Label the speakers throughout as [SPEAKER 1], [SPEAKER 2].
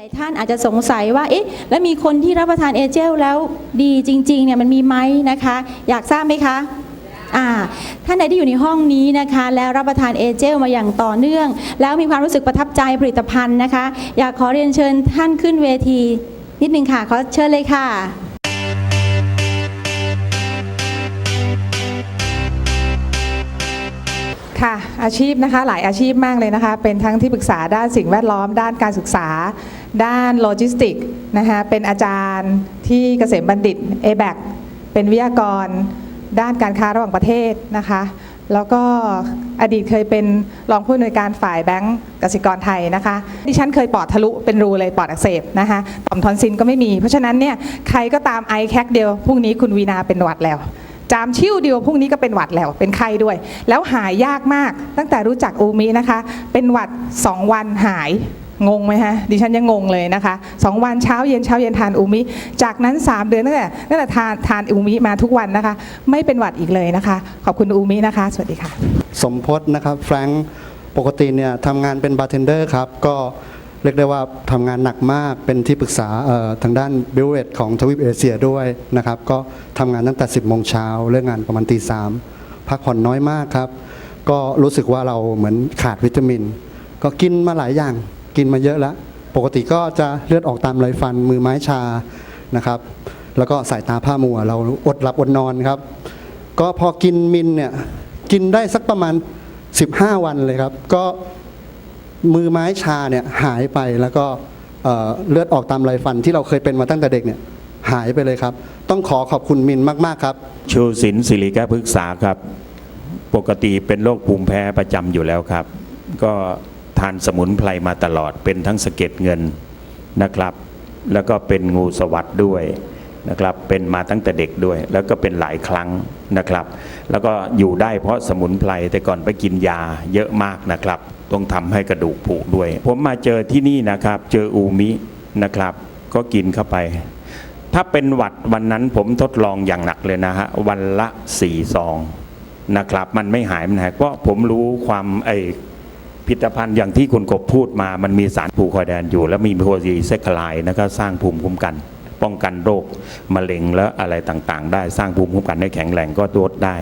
[SPEAKER 1] ลายท่านอาจจะสงสัยว่า เอ๊ะ แล้วมีคนที่รับประทานเอเจลแล้วดีจริง ๆ เนี่ยมันมีไหมนะคะ อยากทราบไหมคะ อ่า ท่านใดที่อยู่ในห้องนี้นะคะ แล้วรับประทานเอเจลมาอย่างต่อเนื่อง แล้วมีความรู้สึกประทับใจผลิตภัณฑ์นะคะ อยากขอเรียนเชิญท่านขึ้นเวที นิดนึงค่ะ ขอเชิญเลยค่ะ
[SPEAKER 2] ค่ะอาชีพนะคะหลายอาชีพมากเลยนะคะ เป็นทั้งที่ปรึกษาด้านสิ่งแวดล้อมด้านการศึกษา ด้านโลจิสติกส์นะคะเป็นอาจารย์ที่เกษมบัณฑิต a b a c เป็นวิทยากร ด้านการค้าระหว่างประเทศนะคะ แล้วก็อดีตเคยเป็นรองผู้อำนวยการฝ่ายแบงก์กสิกรไทยนะคะดิฉันเคยปอดทะลุเป็นรูเลยปอดอักเสบนะคะต่อมทอนซิลก็ไม่มี เพราะฉะนั้นเนี่ยใครก็ตามไอแคเดียวพรุ่งนี้คุณวีนาเป็นหวัดแล้วจามชิ่วเดียวพรุ่งนี้ก็เป็นหวัดแล้วเป็นไข้ด้วย แล้วหายยากมากตั้งแต่รู้จักอูมินะคะ เป็นหวัด 2 วันหาย งงไหมฮะดิฉันยังงงเลยนะคะ2วันเช้าเย็นเช้าเย็นทานอูมิ จากนั้น 3 เดือนตั้งแต่ตั้งแต่ทานทานอูมิมาทุกวันนะคะ ไม่เป็นหวัดอีกเลยนะคะ ขอบคุณอูมินะคะ สวัสดีค่ะ
[SPEAKER 3] สมพศนะครับแฟรงค์ปกติเนี่ยทำงานเป็นบาร์เทนเดอร์ครับ ก็เรียกได้ว่าทำงานหนักมากเป็นที่ปรึกษาทางด้านบิวเวตของทวีปเอเชียด้วยนะครับ ก็ทำงานตั้งแต่ 10โมงเช้าเลิกงานประมาณตีสามพักผ่อนน้อยมากครับ ก็รู้สึกว่าเราเหมือนขาดวิตามิน ก็กินมาหลายอย่าง กินมาเยอะแล้ว ปกติก็จะเลือดออกตามไรฟันมือไม้ชานะครับ แล้วก็สายตาผ้ามัว เราอดหลับอดนอนครับ ก็พอกินมินเนี่ยกินได้สักประมาณ 15 วันเลยครับ ก็มือไม้ชาเนี่ยหายไปแล้วก็เอ่อเลือดออกตามไรฟันที่เราเคยเป็นมาตั้งแต่เด็กเนี่ยหายไปเลยครับ ต้องขอขอบคุณมินมาก ๆ ครับ
[SPEAKER 4] ชูศิลศิริแก้พฤกษาครับ ปกติเป็นโรคภูมิแพ้ประจำอยู่แล้วครับ ก็ ทานสมุนไพรมาตลอด เป็นทั้งสะเก็ดเงินนะครับ แล้วก็เป็นงูสวัสดด้วยนะครับ เป็นมาตั้งแต่เด็กด้วย แล้วก็เป็นหลายครั้งนะครับ แล้วก็อยู่ได้เพราะสมุนไพรแต่ก่อนไปกินยาเยอะมากนะครับ ต้องทำให้กระดูกผุด้วย ผมมาเจอที่นี่นะครับ เจออูมินะครับ ก็กินเข้าไป ถ้าเป็นหวัดวันนั้นผมทดลองอย่างหนักเลยนะฮะ วันละสี่ซองนะครับ มันไม่หายมันหายเพราะผมรู้ความไอ ผลิตภัณฑ์อย่างที่คุณกบพูดมา มันมีสารผูคอยแดนอยู่ แล้วมีโพลีเซคลายนะครับสร้างภูมิคุ้มกัน ป้องกันโรคมะเร็งและอะไรต่างๆ ได้สร้างภูมิคุ้มกันให้แข็งแรงก็ลดได้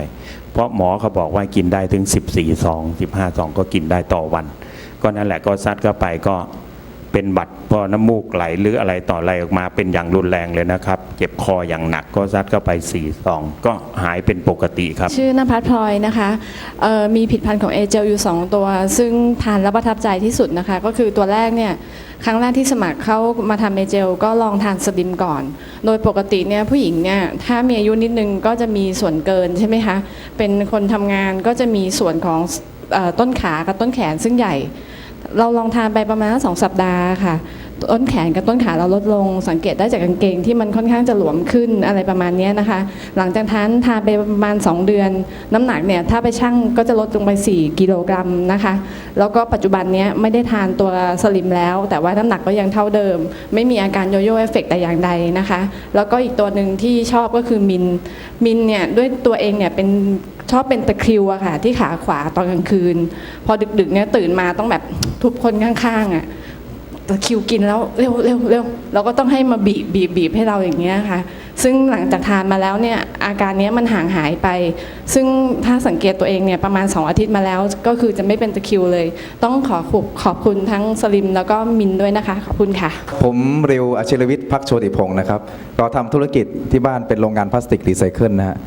[SPEAKER 4] เพราะหมอเขาบอกว่ากินได้ถึง 14ซอง15ซองก็กินได้ต่อวัน ก็นั่นแหละก็ซัดเข้าไปก็ เป็นบัตรพอน้ำมูกไหลหรืออะไรต่ออะไรออกมาเป็นอย่างรุนแรงเลยนะครับ เจ็บคออย่างหนักก็ซัดเข้าไป4ี่ซองก็หายเป็นปกติครับ
[SPEAKER 5] ชื่อนภัสพลอยนะคะเอ่อมีผลิดพันธ์ของเอเจลอยู่ 2 ตัว ซึ่งทานแล้วประทับใจที่สุดนะคะ ก็คือตัวแรกเนี่ย ครั้งแรกที่สมัครเข้ามาทำเอเจลก็ลองทานสลิมก่อน โดยปกติเนี่ยผู้หญิงเนี่ยถ้ามีอายุนิดนึงก็จะมีส่วนเกินใช่ไหมคะ เป็นคนทำงานก็จะมีส่วนของเอ่อต้นขากับต้นแขนซึ่งใหญ่ เราลองทานไปประมาณสองสัปดาห์ค่ะ ต้นแขนกับต้นขาเราลดลง สังเกตได้จากกางเกงที่มันค่อนข้างจะหลวมขึ้นอะไรประมาณนี้นะคะ หลังจากนั้นทานไปประมาณ 2 เดือน น้ำหนักเนี่ยถ้าไปชั่งก็จะลดลงไป 4 กิโลกรัมนะคะ แล้วก็ปัจจุบันนี้ไม่ได้ทานตัวสลิมแล้ว แต่ว่าน้ำหนักก็ยังเท่าเดิม ไม่มีอาการโยโย่เอฟเฟกต์แต่อย่างใดนะคะ แล้วก็อีกตัวหนึ่งที่ชอบก็คือมินมินเนี่ยด้วยตัวเองเนี่ยเป็น ชอบเป็นตะคริวอะค่ะ ที่ขาขวาตอนกลางคืน พอดึกๆเนี่ยตื่นมาต้องแบบทุบคนข้างๆอะตะคิวกินแล้วเร็วเร็วเร็วเราก็ต้องให้มาบีบบีบบีบให้เราอย่างเงี้ยค่ะ ซึ่งหลังจากทานมาแล้วเนี่ยอาการเนี้ยมันห่างหายไป ซึ่งถ้าสังเกตตัวเองเนี่ยประมาณ 2 อาทิตย์มาแล้ว ก็คือจะไม่เป็นตะคิวเลย ต้องขอขอบขอบคุณทั้งสลิมแล้วก็มินด้วยนะคะ ขอบคุณค่ะ
[SPEAKER 6] ผมเร็วอาชิรวิทย์พักโชติพงศ์นะครับเราทำธุรกิจที่บ้านเป็นโรงงานพลาสติกรีไซเคิลนะฮะ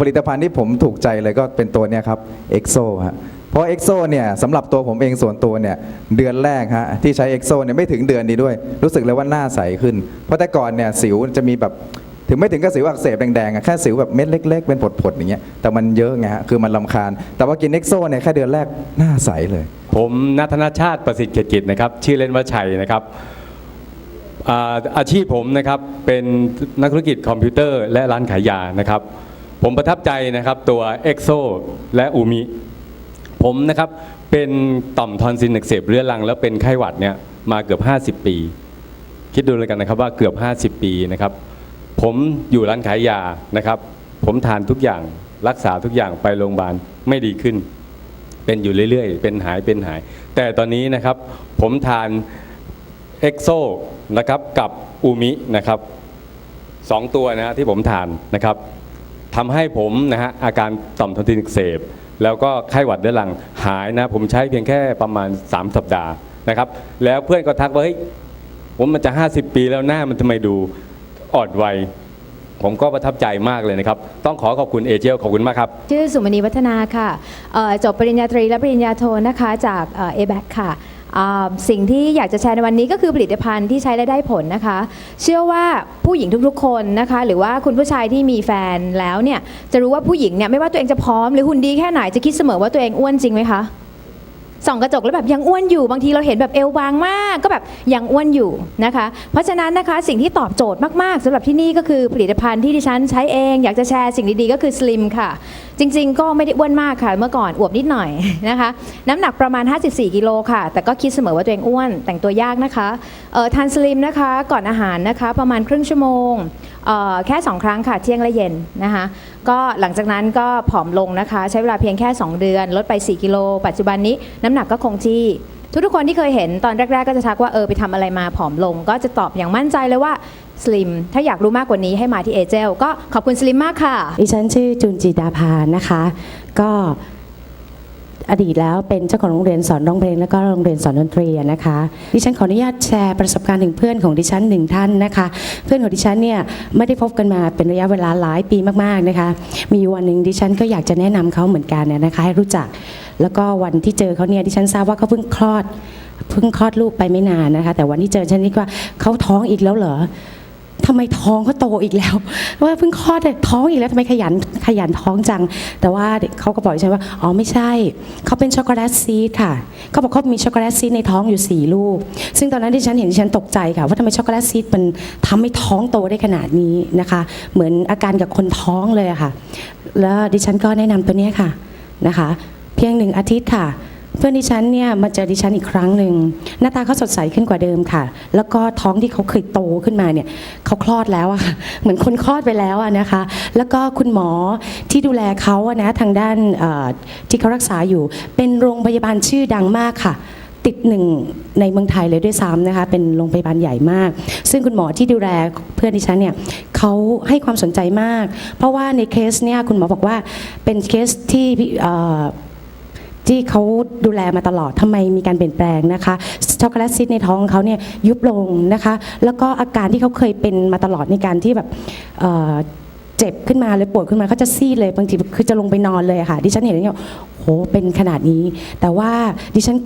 [SPEAKER 6] ผลิตภัณฑ์ที่ผมถูกใจเลยก็เป็นตัวเนี้ยครับเอ็กโซฮะเพราะเอ็กโซเนี่ยสำหรับตัวผมเองส่วนตัวเนี่ยเดือนแรกฮะที่ใช้เอ็กโซเนี่ยไม่ถึงเดือนนี้ด้วย รู้สึกเลยว่าหน้าใสขึ้น เพราะแต่ก่อนเนี่ยสิวจะมีแบบถึงไม่ถึงกับสิวอักเสบแดงๆแค่สิวแบบเม็ดเล็ก ๆ เป็นผดๆอย่างเงี้ยแต่มันเยอะไงฮะคือมันลำคาญ แต่ว่ากินเอ็กโซเนี่ยแค่เดือนแรกหน้าใสเลย
[SPEAKER 7] ผมนัทนชาติประสิทธิ์เกียรติกิจนะครับชื่อเล่นว่าชัยนะครับอาอาชีพผมนะครับเป็นนักธุรกิจคอมพิวเตอร์และร้านขายยานะครับ ผมประทับใจนะครับตัว EXO และอูมิผมนะครับเป็นต่อมทอนซิลอักเสบเรื้อรัง แล้วเป็นไข้หวัดเนี่ยมาเกือบ 50 ปี คิดดูเลยกันนะครับว่าเกือบ 50 ปีนะครับผมอยู่ร้านขายยานะครับ ผมทานทุกอย่างรักษาทุกอย่างไปโรงพยาบาลไม่ดีขึ้น เป็นอยู่เรื่อยๆ เป็นหายเป็นหาย แต่ตอนนี้นะครับผมทานเอ็กโซนะครับกับอูมินะครับสองตัวนะที่ผมทานนะครับ ทำให้ผมนะฮะอาการต่อมทอนซิลอักเสบ แล้วก็ไข้หวัดเรื้อรังหายนะ ผมใช้เพียงแค่ประมาณ 3 สัปดาห์นะครับ แล้วเพื่อนก็ทักว่าเฮ้ยผมมันจะ 50 ปีแล้วหน้ามันทำไมดูอ่อนวัยผมก็ประทับใจมากเลยนะครับ ต้องขอขอบคุณเอเจลขอบคุณมากครับ
[SPEAKER 8] ชื่อสุมณีวัฒนาค่ะเอ่อจบปริญญาตรีและปริญญาโทนะคะ จากเอแบค่ะ สิ่งที่อยากจะแชร์ในวันนี้ก็คือผลิตภัณฑ์ที่ใช้และได้ผลนะคะ เชื่อว่าผู้หญิงทุกๆ คนนะคะ หรือว่าคุณผู้ชายที่มีแฟนแล้วเนี่ยจะรู้ว่าผู้หญิงเนี่ยไม่ว่าตัวเองจะพร้อมหรือหุ่นดีแค่ไหนจะคิดเสมอว่าตัวเองอ้วนจริงไหมคะ ส่องกระจกแล้วแบบยังอ้วนอยู่บางทีเราเห็นแบบเอวบางมากก็แบบยังอ้วนอยู่นะคะ เพราะฉะนั้นนะคะสิ่งที่ตอบโจทย์มากๆสำหรับที่นี่ก็คือผลิตภัณฑ์ที่ดิฉันใช้เองอยากจะแชร์สิ่งดีๆก็คือ Slim ค่ะ จริงๆ ก็ไม่ได้อ้วนมากค่ะเมื่อก่อนอวบนิดหน่อยนะคะ น้ำหนักประมาณ 54 กิโลค่ะ แต่ก็คิดเสมอว่าตัวเองอ้วนแต่งตัวยากนะคะเอ่อทานสลิมนะคะก่อนอาหารนะคะประมาณครึ่งชั่วโมง แค่ 2 ครั้งค่ะเที่ยงและเย็นนะคะก็หลังจากนั้นก็ผอมลงนะคะ ใช้เวลาเพียงแค่ 2 เดือน ลดไป 4 กิโล ปัจจุบันนี้น้ำหนักก็คงที่ทุกๆคนที่เคยเห็นตอนแรก ๆ ก็จะทักว่าเออไปทำอะไรมาผอมลง ก็จะตอบอย่างมั่นใจเลยว่าสลิมถ้าอยากรู้มากกว่านี้ให้มาที่เอเจลก็ขอบคุณสลิมมากค่ะ
[SPEAKER 9] ดิฉันชื่อจุนจิตาภานะคะ ก็ อดีตแล้วเป็นเจ้าของโรงเรียนสอนร้องเพลงแล้วก็โรงเรียนสอนดนตรีนะคะ ดิฉันขออนุญาตแชร์ประสบการณ์ถึงเพื่อนของดิฉันหนึ่งท่านนะคะ เพื่อนของดิฉันเนี่ยไม่ได้พบกันมาเป็นระยะเวลาหลายปีมากๆนะคะ มีวันหนึ่งดิฉันก็อยากจะแนะนำเขาเหมือนกันเนี่ยนะคะให้รู้จัก แล้วก็วันที่เจอเขาเนี่ยดิฉันทราบว่าเขาเพิ่งคลอดเพิ่งคลอดลูกไปไม่นานนะคะ แต่วันที่เจอฉันนี่ว่าเขาท้องอีกแล้วเหรอ ทำไมท้องเขาโตอีกแล้ว ว่าเพิ่งคลอดแต่ท้องอีกแล้วทำไมขยันขยันท้องจัง แต่ว่าเขาก็บอกฉันว่าอ๋อไม่ใช่เขาเป็นช็อกโกแลตซีดค่ะเขาบอกเขามีช็อกโกแลตซีดในท้องอยู่สี่ลูก ซึ่งตอนนั้นที่ฉันเห็นฉันตกใจค่ะ ว่าทำไมช็อกโกแลตซีดมันทำให้ท้องโตได้ขนาดนี้นะคะ เหมือนอาการกับคนท้องเลยค่ะ แล้วดิฉันก็แนะนำตัวนี้ค่ะนะคะ เพียงหนึ่งอาทิตย์ค่ะ เพื่อนดิฉันเนี่ยมาเจอดิฉันอีกครั้งหนึ่งหน้าตาเขาสดใสขึ้นกว่าเดิมค่ะ แล้วก็ท้องที่เขาเคยโตขึ้นมาเนี่ยเขาคลอดแล้วอะค่ะเหมือนคนคลอดไปแล้วอะนะคะ แล้วก็คุณหมอที่ดูแลเขาอะนะทางด้านที่เขารักษาอยู่ เป็นโรงพยาบาลชื่อดังมากค่ะติดหนึ่งในเมืองไทยเลยด้วยซ้ำนะคะเป็นโรงพยาบาลใหญ่มาก ซึ่งคุณหมอที่ดูแลเพื่อนดิฉันเนี่ยเขาให้ความสนใจมาก เพราะว่าในเคสเนี่ยคุณหมอบอกว่าเป็นเคสที่ ที่เขาดูแลมาตลอดทำไมมีการเปลี่ยนแปลงนะคะช็อกโกแลตซีดในท้องเขาเนี่ยยุบลงนะคะ แล้วก็อาการที่เขาเคยเป็นมาตลอดในการที่แบบเจ็บขึ้นมาเลยปวดขึ้นมาเขาจะซีดเลยบางทีคือจะลงไปนอนเลยค่ะ ดิฉันเห็นแล้วเนี่ยโหเป็นขนาดนี้ แต่ว่าดิฉัน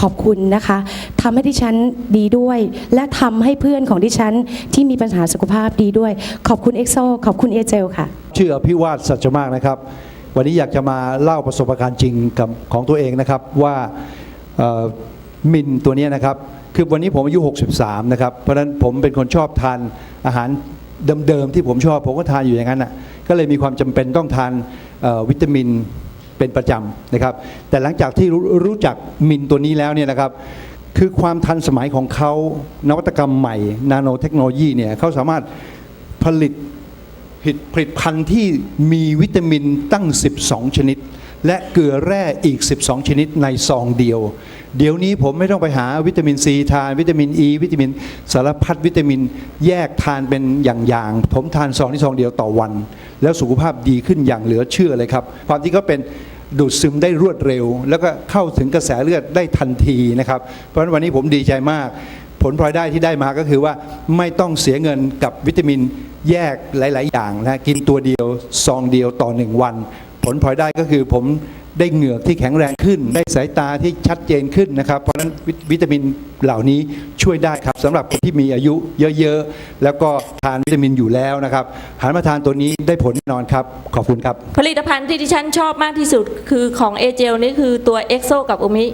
[SPEAKER 9] ขอบคุณนะคะทำให้ดิฉันดีด้วย และทำให้เพื่อนของดิฉันที่มีปัญหาสุขภาพดีด้วย ขอบคุณเอ็กโซขอบคุณเอเจลค่ะ
[SPEAKER 10] ชื่ออภิวาทสัจมากนะครับ วันนี้อยากจะมาเล่าประสบการณ์จริงกับของตัวเองนะครับว่ามินตัวนี้นะครับ คือวันนี้ผมอายุ 63 นะครับ เพราะฉะนั้นผมเป็นคนชอบทานอาหารเดิมๆที่ผมชอบ ผมก็ทานอยู่อย่างนั้นอะก็เลยมีความจำเป็นต้องทานวิตามินเป็นประจำนะครับ แต่หลังจากที่รู้จักมินตัวนี้แล้วเนี่ยนะครับ คือความทันสมัยของเขานวัตกรรมใหม่ นาโนเทคโนโลยีเนี่ยเขาสามารถผลิต ผลิตผลิตภัณฑ์ที่มีวิตามินตั้ง 12 ชนิด และเกลือแร่อีก 12 ชนิดในซองเดียว เดี๋ยวนี้ผมไม่ต้องไปหาวิตามินซีทานวิตามินอ e, ีวิตามินสารพัดวิตามินแยกทานเป็นอย่างๆผมทานซองที่ซองเดียวต่อวัน แล้วสุขภาพดีขึ้นอย่างเหลือเชื่อเลยครับ ความที่เขาเป็นดูดซึมได้รวดเร็ว แล้วก็เข้าถึงกระแสเลือดได้ทันทีนะครับ เพราะฉะนั้นวันนี้ผมดีใจมาก ผลพลอยได้ที่ได้มาก็คือว่าไม่ต้องเสียเงินกับวิตามินแยกหลาย ๆ อย่างนะกินตัวเดียวซองเดียวต่อหนึ่งวัน ผลพลอยได้ก็คือผมได้เหงือกที่แข็งแรงขึ้น ได้สายตาที่ชัดเจนขึ้นนะครับ เพราะฉะนั้นวิวิตามินเหล่านี้ช่วยได้ครับสำหรับคนที่มีอายุเยอะ ๆ แล้วก็ทานวิตามินอยู่แล้วนะครับหันมาทานตัวนี้ได้ผลแน่นอนครับ ขอบคุณครับ
[SPEAKER 11] ผลิตภัณฑ์ที่ดิฉันชอบมากที่สุดคือของเอเจลนี่คือตัวเอ็กโซกับโอมิ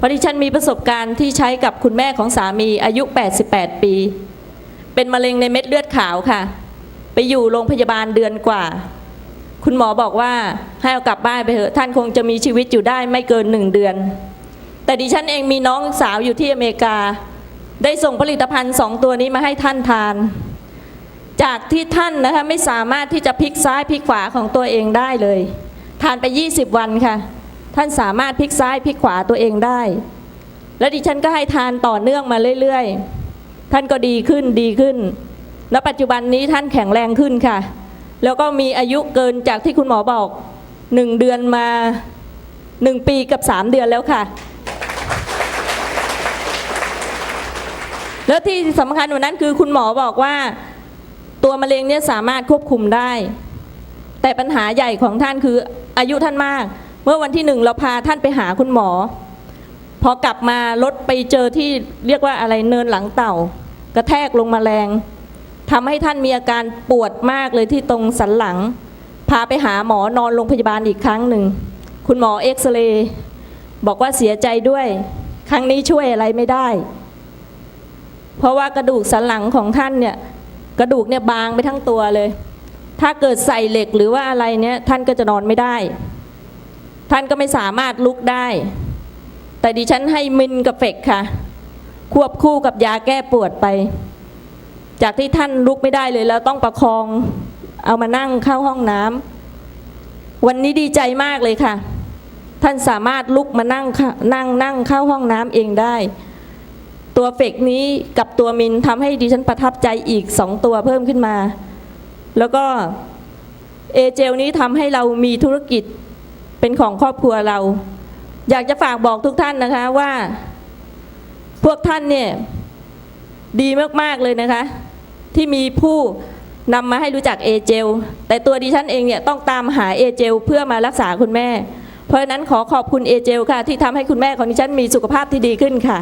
[SPEAKER 11] เพราะดิฉันมีประสบการณ์ที่ใช้กับคุณแม่ของสามีอายุ 88 ปี เป็นมะเร็งในเม็ดเลือดขาวค่ะ ไปอยู่โรงพยาบาลเดือนกว่า คุณหมอบอกว่าให้เอากลับบ้านไปเถอะท่านคงจะมีชีวิตอยู่ได้ไม่เกินหนึ่งเดือน แต่ดิฉันเองมีน้องสาวอยู่ที่อเมริกา ได้ส่งผลิตภัณฑ์สองตัวนี้มาให้ท่านทาน จากที่ท่านนะคะไม่สามารถที่จะพลิกซ้ายพลิกขวาของตัวเองได้เลย ทานไป 20 วันค่ะ ท่านสามารถพลิกซ้ายพลิกขวาตัวเองได้ และดิฉันก็ให้ทานต่อเนื่องมาเรื่อยๆ ท่านก็ดีขึ้นดีขึ้น และปัจจุบันนี้ท่านแข็งแรงขึ้นค่ะ แล้วก็มีอายุเกินจากที่คุณหมอบอกหนึ่งเดือนมาหนึ่งปีกับสามเดือนแล้วค่ะ แล้วที่สำคัญกว่านั้นคือคุณหมอบอกว่าตัวมะเร็งเนี่ยสามารถควบคุมได้ แต่ปัญหาใหญ่ของท่านคืออายุท่านมาก เมื่อวันที่หนึ่งเราพาท่านไปหาคุณหมอ พอกลับมารถไปเจอที่เรียกว่าอะไรเนินหลังเต่า กระแทกลงมาแรงทำให้ท่านมีอาการปวดมากเลยที่ตรงสันหลัง พาไปหาหมอนอนโรงพยาบาลอีกครั้งหนึ่ง คุณหมอเอ็กซเรย์บอกว่าเสียใจด้วย ครั้งนี้ช่วยอะไรไม่ได้ เพราะว่ากระดูกสันหลังของท่านเนี่ยกระดูกเนี่ยบางไปทั้งตัวเลย ถ้าเกิดใส่เหล็กหรือว่าอะไรเนี่ยท่านก็จะนอนไม่ได้ ท่านก็ไม่สามารถลุกได้ แต่ดิฉันให้มินกับเฟกค่ะ ควบคู่กับยาแก้ปวดไป จากที่ท่านลุกไม่ได้เลยแล้วต้องประคองเอามานั่งเข้าห้องน้ำวันนี้ดีใจมากเลยค่ะ ท่านสามารถลุกมานั่งนั่งนั่งเข้าห้องน้ำเองได้ ตัวเฟกนี้กับตัวมินทำให้ดิฉันประทับใจอีกสองตัวเพิ่มขึ้นมา แล้วก็เอเจลนี้ทำให้เรามีธุรกิจ เป็นของครอบครัวเรา อยากจะฝากบอกทุกท่านนะคะว่า พวกท่านเนี่ยดีมาก ๆ เลยนะคะ ที่มีผู้นำมาให้รู้จักเอเจลแต่ตัวดิฉันเองเนี่ยต้องตามหาเอเจลเพื่อมารักษาคุณแม่ เพราะฉะนั้นขอขอบคุณเอเจลค่ะ ที่ทำให้คุณแม่ของดิฉันมีสุขภาพที่ดีขึ้นค่ะ